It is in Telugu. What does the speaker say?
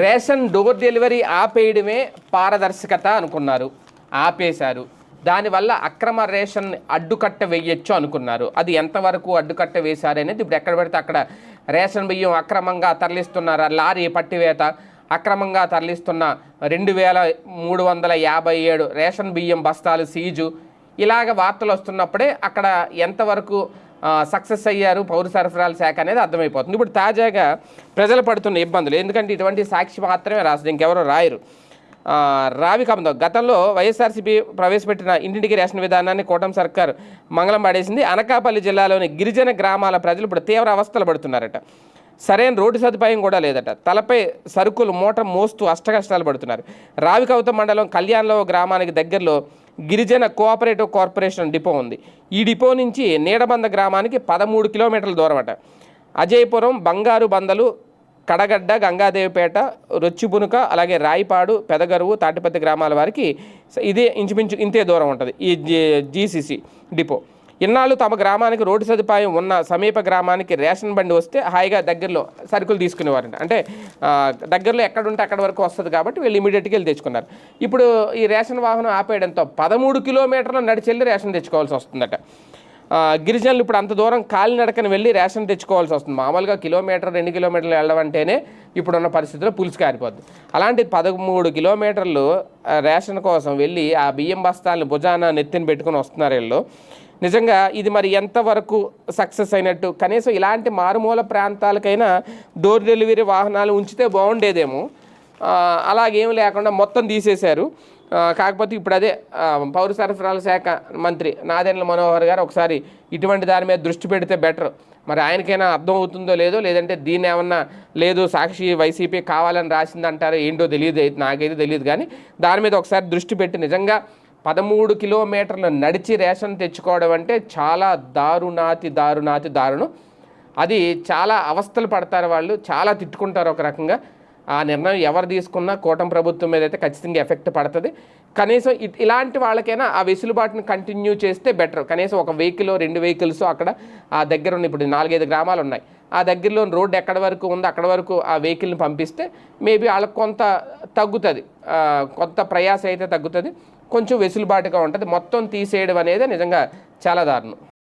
రేషన్ డోర్ డెలివరీ ఆపేయడమే పారదర్శకత అనుకున్నారు. ఆపేశారు. దానివల్ల అక్రమ రేషన్ అడ్డుకట్ట వేయొచ్చు అనుకున్నారు. అది ఎంతవరకు అడ్డుకట్ట వేశారనేది ఇప్పుడు ఎక్కడ పడితే అక్కడ రేషన్ బియ్యం అక్రమంగా తరలిస్తున్నారా లారీ పట్టివేత అక్రమంగా తరలిస్తున్న రెండు వేల మూడు వందల యాభై ఏడు రేషన్ బియ్యం బస్తాలు సీజు ఇలాగ వార్తలు వస్తున్నప్పుడే అక్కడ ఎంతవరకు సక్సెస్ అయ్యారు పౌర సరఫరాల శాఖ అనేది అర్థమైపోతుంది. ఇప్పుడు తాజాగా ప్రజలు పడుతున్న ఇబ్బందులు. ఎందుకంటే ఇటువంటి సాక్షి మాత్రమే రాస్తుంది ఇంకెవరు రాయరు. రావి కమందం గతంలో వైఎస్ఆర్సీపీ ప్రవేశపెట్టిన ఇంటింటికి రేషన్ విధానాన్ని కూటమి సర్కార్ మంగళం పడేసింది. అనకాపల్లి జిల్లాలోని గిరిజన గ్రామాల ప్రజలు ఇప్పుడు తీవ్ర అవస్థలు పడుతున్నారట. సరైన రోడ్డు సదుపాయం కూడా లేదట. తలపై సరుకులు మూట మోస్తూ అష్టకష్టాలు పడుతున్నారు. రావికవత మండలం కళ్యాణలో గ్రామానికి దగ్గరలో గిరిజన కోఆపరేటివ్ కార్పొరేషన్ డిపో ఉంది. ఈ డిపో నుంచి నీడబంద గ్రామానికి పదమూడు కిలోమీటర్ల దూరం అట అజయపురం బంగారు బందలు కడగడ్డ గంగాదేవిపేట రొచ్చిబునుక అలాగే రాయిపాడు పెదగరువు తాటిపత్తి గ్రామాల వారికి ఇదే ఇంచుమించు ఇంతే దూరం ఉంటుంది. ఈ జీసీసీ డిపో. ఇన్నాళ్ళు తమ గ్రామానికి రోడ్డు సదుపాయం ఉన్న సమీప గ్రామానికి రేషన్ బండి వస్తే హాయిగా దగ్గరలో సరుకులు తీసుకునేవారంట. అంటే దగ్గరలో ఎక్కడుంటే అక్కడ వరకు వస్తుంది కాబట్టి వీళ్ళు ఇమీడియట్గా వెళ్ళి తెచ్చుకున్నారు. ఇప్పుడు ఈ రేషన్ వాహనం ఆపేయడంతో పదమూడు కిలోమీటర్లు నడిచెళ్ళి రేషన్ తెచ్చుకోవాల్సి వస్తుందట. గిరిజనులు ఇప్పుడు అంత దూరం కాలినడకన వెళ్ళి రేషన్ తెచ్చుకోవాల్సి వస్తుంది. మామూలుగా కిలోమీటర్ రెండు కిలోమీటర్లు వెళ్ళడం అంటేనే ఇప్పుడున్న పరిస్థితుల్లో పులుసు కారిపోద్ది. అలాంటి పదమూడు కిలోమీటర్లు రేషన్ కోసం వెళ్ళి ఆ బియ్యం బస్తాలను భుజాన నెత్తిని పెట్టుకుని వస్తున్నారు వీళ్ళు. నిజంగా ఇది మరి ఎంతవరకు సక్సెస్ అయినట్టు? కనీసం ఇలాంటి మారుమూల ప్రాంతాలకైనా డోర్ డెలివరీ వాహనాలు ఉంచితే బాగుండేదేమో. అలాగేం లేకుండా మొత్తం తీసేశారు. కాకపోతే ఇప్పుడు అదే పౌర సరఫరాల శాఖ మంత్రి నాదెండ్ల మనోహర్ గారు ఒకసారి ఇటువంటి దాని మీద దృష్టి పెడితే బెటర్. మరి ఆయనకైనా అర్థం అవుతుందో లేదో లేదంటే దీన్ని ఏమన్నా లేదు సాక్షి వైసీపీ కావాలని రాసిందంటారో ఏంటో తెలియదు అయితే నాకైతే తెలియదు కానీ దాని మీద ఒకసారి దృష్టి పెట్టి నిజంగా పదమూడు కిలోమీటర్లు నడిచి రేషన్ తెచ్చుకోవడం అంటే చాలా దారుణాతి దారుణాతి దారుణం. అది చాలా అవస్థలు పడతారు వాళ్ళు చాలా తిట్టుకుంటారు ఒక రకంగా. ఆ నిర్ణయం ఎవరు తీసుకున్నా కూటమి ప్రభుత్వం మీద అయితే ఖచ్చితంగా ఎఫెక్ట్ పడుతుంది. కనీసం ఇలాంటి వాళ్ళకైనా ఆ వెసులుబాటుని కంటిన్యూ చేస్తే బెటర్ కనీసం ఒక వెహికల్ రెండు వెహికల్స్ అక్కడ ఆ దగ్గర ఉన్న ఇప్పుడు నాలుగైదు గ్రామాలు ఉన్నాయి. ఆ దగ్గరలో రోడ్డు ఎక్కడ వరకు ఉందో అక్కడ వరకు ఆ వెహికల్ని పంపిస్తే మేబీ వాళ్ళకి కొంత తగ్గుతుంది. కొంత ప్రయాస అయితే తగ్గుతుంది. కొంచెం వెసులుబాటుగా ఉంటుంది. మొత్తం తీసేయడం అనేది నిజంగా చాలా దారుణం.